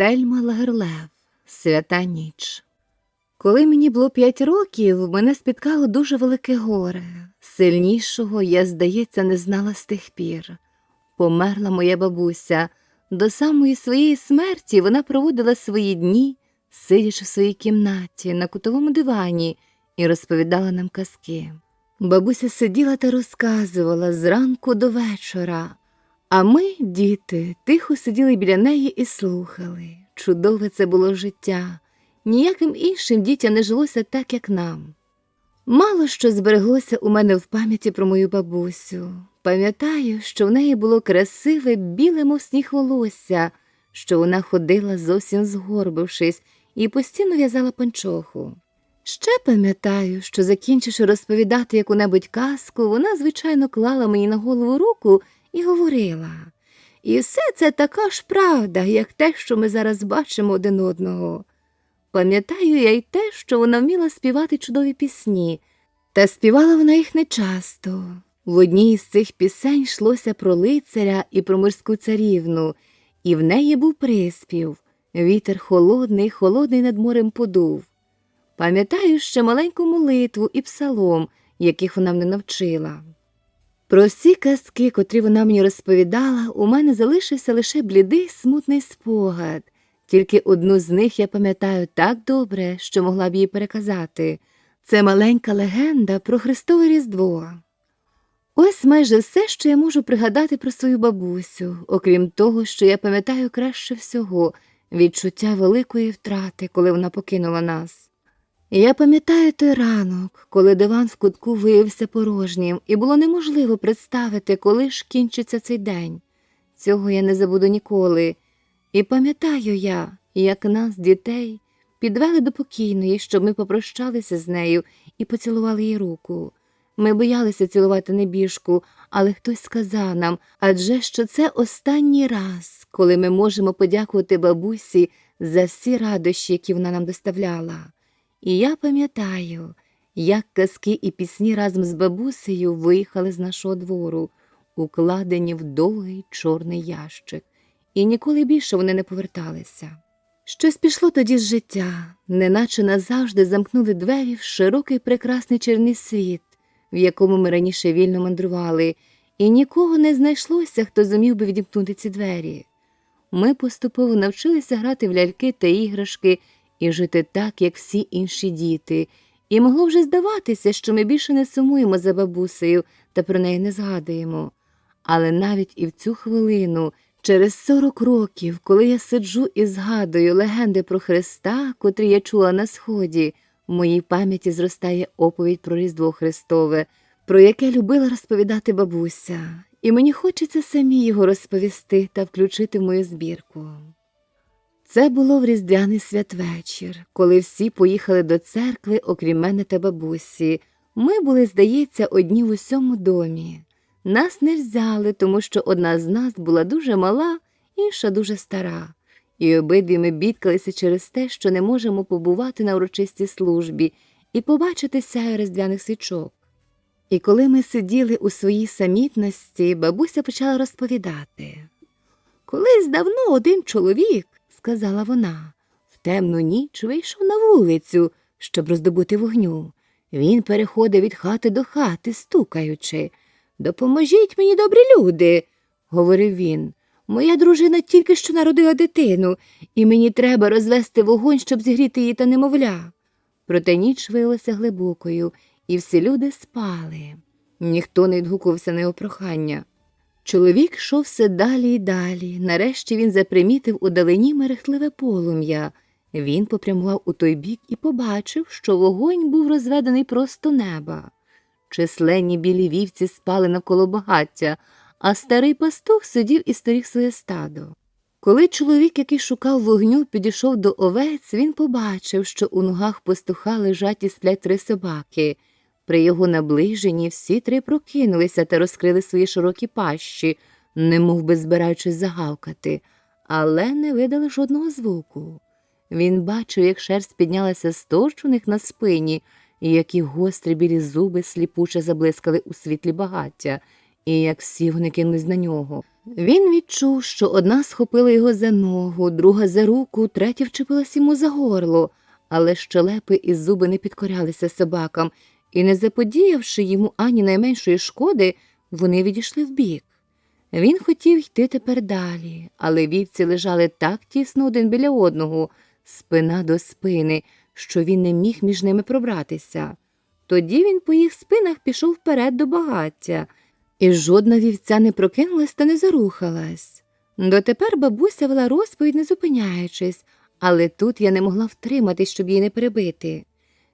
Сельма Лагерлев, Свята ніч. Коли мені було п'ять років, мене спіткало дуже велике горе. Сильнішого я, здається, не знала з тих пір. Померла моя бабуся. До самої своєї смерті вона проводила свої дні, сидячи в своїй кімнаті на кутовому дивані, і розповідала нам казки. Бабуся сиділа та розказувала зранку до вечора, а ми, діти, тихо сиділи біля неї і слухали. Чудове це було життя. Ніяким іншим дітям не жилося так, як нам. Мало що збереглося у мене в пам'яті про мою бабусю. Пам'ятаю, що в неї було красиве, біле, мов сніг волосся, що вона ходила зовсім згорбившись і постійно в'язала панчоху. Ще пам'ятаю, що, закінчивши розповідати яку-небудь казку, вона, звичайно, клала мені на голову руку і говорила. І все це така ж правда, як те, що ми зараз бачимо один одного. Пам'ятаю я й те, що вона вміла співати чудові пісні, та співала вона їх нечасто. В одній із цих пісень йшлося про лицаря і про морську царівну, і в неї був приспів Вітер холодний, холодний над морем подув. Пам'ятаю ще маленьку молитву і псалом, яких вона мене навчила. Про всі казки, котрі вона мені розповідала, у мене залишився лише блідий смутний спогад. Тільки одну з них я пам'ятаю так добре, що могла б її переказати. Це маленька легенда про Христове Різдво. Ось майже все, що я можу пригадати про свою бабусю, окрім того, що я пам'ятаю краще всього відчуття великої втрати, коли вона покинула нас. Я пам'ятаю той ранок, коли диван в кутку виявився порожнім, і було неможливо представити, коли ж кінчиться цей день. Цього я не забуду ніколи. І пам'ятаю я, як нас, дітей, підвели до покійної, щоб ми попрощалися з нею і поцілували їй руку. Ми боялися цілувати небіжку, але хтось сказав нам, адже що це останній раз, коли ми можемо подякувати бабусі за всі радощі, які вона нам доставляла. І я пам'ятаю, як казки і пісні разом з бабусею виїхали з нашого двору, укладені в довгий чорний ящик, і ніколи більше вони не поверталися. Щось пішло тоді з життя, неначе назавжди замкнули двері в широкий прекрасний черний світ, в якому ми раніше вільно мандрували, і нікого не знайшлося, хто зумів би відімкнути ці двері. Ми поступово навчилися грати в ляльки та іграшки і жити так, як всі інші діти, і могло вже здаватися, що ми більше не сумуємо за бабусею та про неї не згадуємо. Але навіть і в цю хвилину, через сорок років, коли я сиджу і згадую легенди про Христа, котрі я чула на сході, в моїй пам'яті зростає оповідь про Різдво Христове, про яке любила розповідати бабуся, і мені хочеться самі його розповісти та включити в мою збірку. Це було в різдвяний святвечір, коли всі поїхали до церкви, окрім мене та бабусі. Ми були, здається, одні в усьому домі. Нас не взяли, тому що одна з нас була дуже мала, інша дуже стара. І обидві ми бідкалися через те, що не можемо побувати на урочистій службі і побачити сяю різдвяних свічок. І коли ми сиділи у своїй самітності, бабуся почала розповідати. Колись давно один чоловік, сказала вона, в темну ніч вийшов на вулицю, щоб роздобути вогню. Він переходив від хати до хати, стукаючи. Допоможіть мені, добрі люди, говорив він. Моя дружина тільки що народила дитину, і мені треба розвести вогонь, щоб зігріти її та немовля. Проте ніч виявилася глибокою, і всі люди спали. Ніхто не відгукувався на його прохання. Чоловік йшов все далі й далі. Нарешті він запримітив у далині мерехтливе полум'я. Він попрямував у той бік і побачив, що вогонь був розведений просто неба. Численні білі вівці спали навколо багаття, а старий пастух сидів і сторіг своє стадо. Коли чоловік, який шукав вогню, підійшов до овець, він побачив, що у ногах пастуха лежать і сплять три собаки. При його наближенні всі три прокинулися та розкрили свої широкі пащі, немов би збираючись загавкати, але не видали жодного звуку. Він бачив, як шерсть піднялася з торч них на спині, і які гострі білі зуби сліпуче заблискали у світлі багаття, і як всі вони кинулись на нього. Він відчув, що одна схопила його за ногу, друга за руку, третя вчепилась йому за горло, але щелепи і зуби не підкорялися собакам, і, не заподіявши йому ані найменшої шкоди, вони відійшли вбік. Він хотів йти тепер далі, але вівці лежали так тісно один біля одного, спина до спини, що він не міг між ними пробратися. Тоді він по їх спинах пішов вперед до багаття, і жодна вівця не прокинулась та не зарухалась. Дотепер бабуся вела розповідь, не зупиняючись, але тут я не могла втриматись, щоб її не перебити.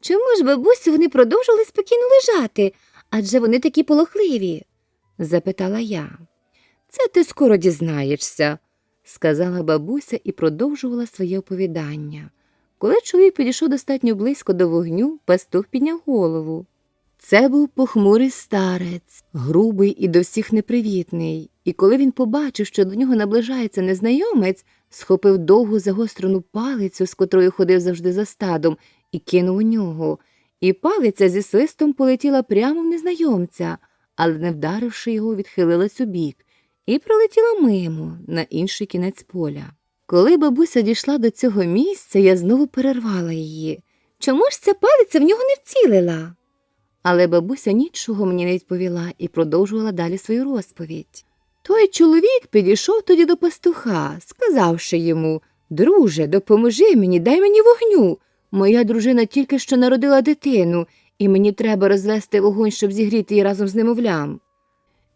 Чому ж, бабусю, вони продовжували спокійно лежати, адже вони такі полохливі? запитала я. Це ти скоро дізнаєшся, сказала бабуся і продовжувала своє оповідання. Коли чоловік підійшов достатньо близько до вогню, пастух підняв голову. Це був похмурий старець, грубий і до всіх непривітний, і коли він побачив, що до нього наближається незнайомець, схопив довгу загострену палицю, з котрою ходив завжди за стадом, і кинув у нього. І палиця зі свистом полетіла прямо в незнайомця, але, не вдаривши його, відхилилась у бік і пролетіла мимо на інший кінець поля. Коли бабуся дійшла до цього місця, я знову перервала її. Чому ж ця палиця в нього не вцілила? Але бабуся нічого мені не відповіла і продовжувала далі свою розповідь. Той чоловік підійшов тоді до пастуха, сказавши йому Друже, допоможи мені, дай мені вогню. Моя дружина тільки що народила дитину, і мені треба розвести вогонь, щоб зігріти її разом з немовлям.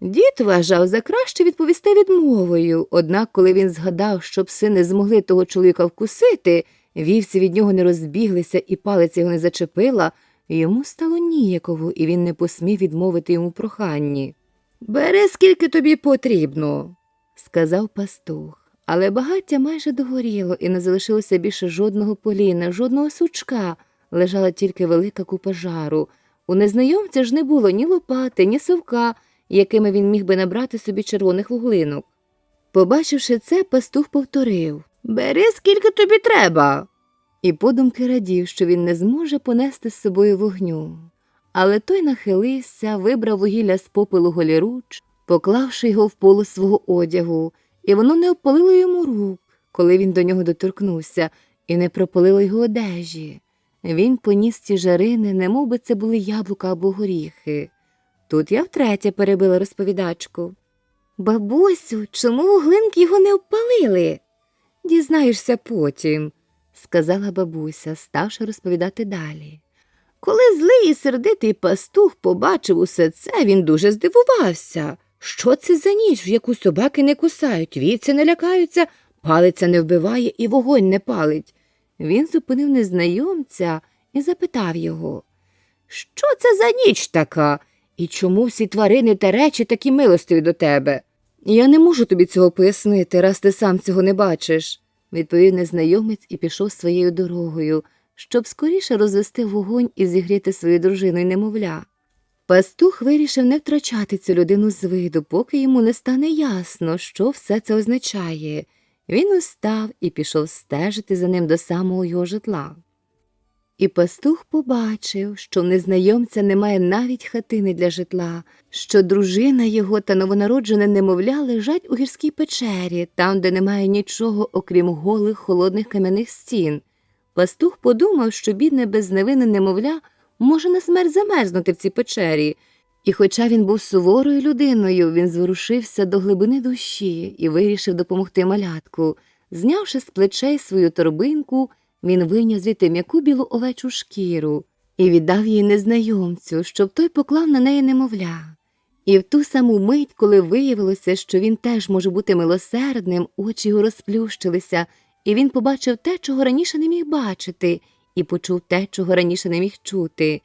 Дід вважав за краще відповісти відмовою, однак, коли він згадав, що пси не змогли того чоловіка вкусити, вівці від нього не розбіглися і палиця його не зачепила, йому стало ніяково, і він не посмів відмовити йому проханні. Бери, скільки тобі потрібно, сказав пастух. Але багаття майже догоріло, і не залишилося більше жодного поліна, жодного сучка, лежала тільки велика купа жару. У незнайомця ж не було ні лопати, ні совка, якими він міг би набрати собі червоних вуглинок. Побачивши це, пастух повторив Бери, скільки тобі треба. І подумки радів, що він не зможе понести з собою вогню. Але той нахилився, вибрав вугілля з попелу голіруч, поклавши його в полу свого одягу, і воно не опалило йому рук, коли він до нього доторкнувся, і не пропалило його одежі. Він поніс ті жарини, немов би це були яблука або горіхи. Тут я втретє перебила розповідачку. Бабусю, чому вуглинки його не обпалили? Дізнаєшся потім, сказала бабуся, ставши розповідати далі. Коли злий і сердитий пастух побачив усе це, він дуже здивувався. Що це за ніч, в яку собаки не кусають, вівці не лякаються, палиця не вбиває і вогонь не палить. Він зупинив незнайомця і запитав його, Що це за ніч така? І чому всі тварини та речі такі милостиві до тебе? Я не можу тобі цього пояснити, раз ти сам цього не бачиш, відповів незнайомець і пішов своєю дорогою, щоб скоріше розвести вогонь і зігріти свою дружину й немовля. Пастух вирішив не втрачати цю людину з виду, поки йому не стане ясно, що все це означає. Він устав і пішов стежити за ним до самого його житла. І пастух побачив, що в незнайомця немає навіть хатини для житла, що дружина його та новонароджене немовля лежать у гірській печері, там, де немає нічого, окрім голих холодних кам'яних стін. Пастух подумав, що бідне безневинне немовля може на смерть замерзнути в цій печері. І хоча він був суворою людиною, він зворушився до глибини душі і вирішив допомогти малятку. Знявши з плечей свою торбинку, він вийняв звідти м'яку білу овечу шкіру і віддав її незнайомцю, щоб той поклав на неї немовля. І в ту саму мить, коли виявилося, що він теж може бути милосердним, очі його розплющилися, і він побачив те, чого раніше не міг бачити, і почув те, чого раніше не міг чути.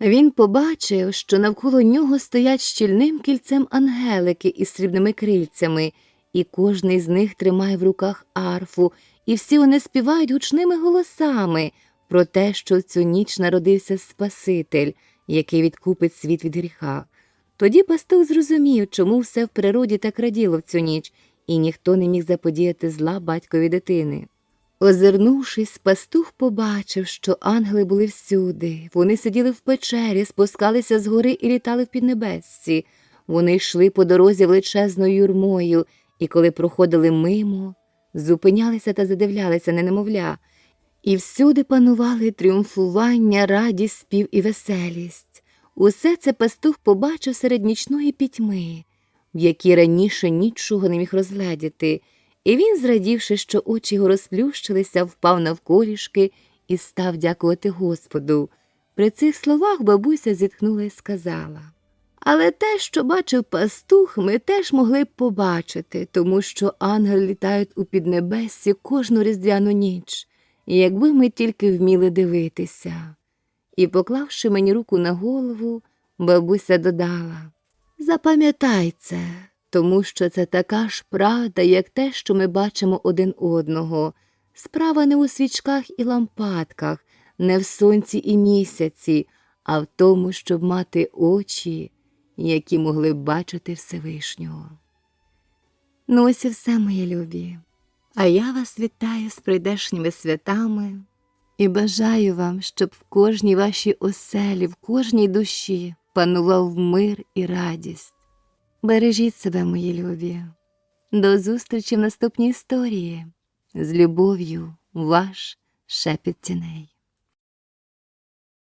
Він побачив, що навколо нього стоять щільним кільцем ангелики із срібними крильцями, і кожний з них тримає в руках арфу, і всі вони співають гучними голосами про те, що в цю ніч народився Спаситель, який відкупить світ від гріха. Тоді пастух зрозумів, чому все в природі так раділо в цю ніч, і ніхто не міг заподіяти зла батькові дитини. Озирнувшись, пастух побачив, що ангели були всюди. Вони сиділи в печері, спускалися з гори і літали в піднебесці. Вони йшли по дорозі величезною юрмою, і коли проходили мимо, зупинялися та задивлялися на немовля, і всюди панували тріумфування, радість, спів і веселість. Усе це пастух побачив серед нічної пітьми, в якій раніше нічого не міг розгледіти, і він, зрадівши, що очі його розплющилися, впав навколішки і став дякувати Господу. При цих словах бабуся зітхнула і сказала. Але те, що бачив пастух, ми теж могли б побачити, тому що ангели літають у піднебессі кожну різдвяну ніч, якби ми тільки вміли дивитися. І, поклавши мені руку на голову, бабуся додала Запам'ятай це, тому що це така ж правда, як те, що ми бачимо один одного. Справа не у свічках і лампадках, не в сонці і місяці, а в тому, щоб мати очі, які могли б бачити Всевишнього. Ну, ось і все, мої любі. А я вас вітаю з прийдешніми святами і бажаю вам, щоб в кожній вашій оселі, в кожній душі панував мир і радість. Бережіть себе, мої любі. До зустрічі в наступній історії. З любов'ю, ваш шепіт тіней.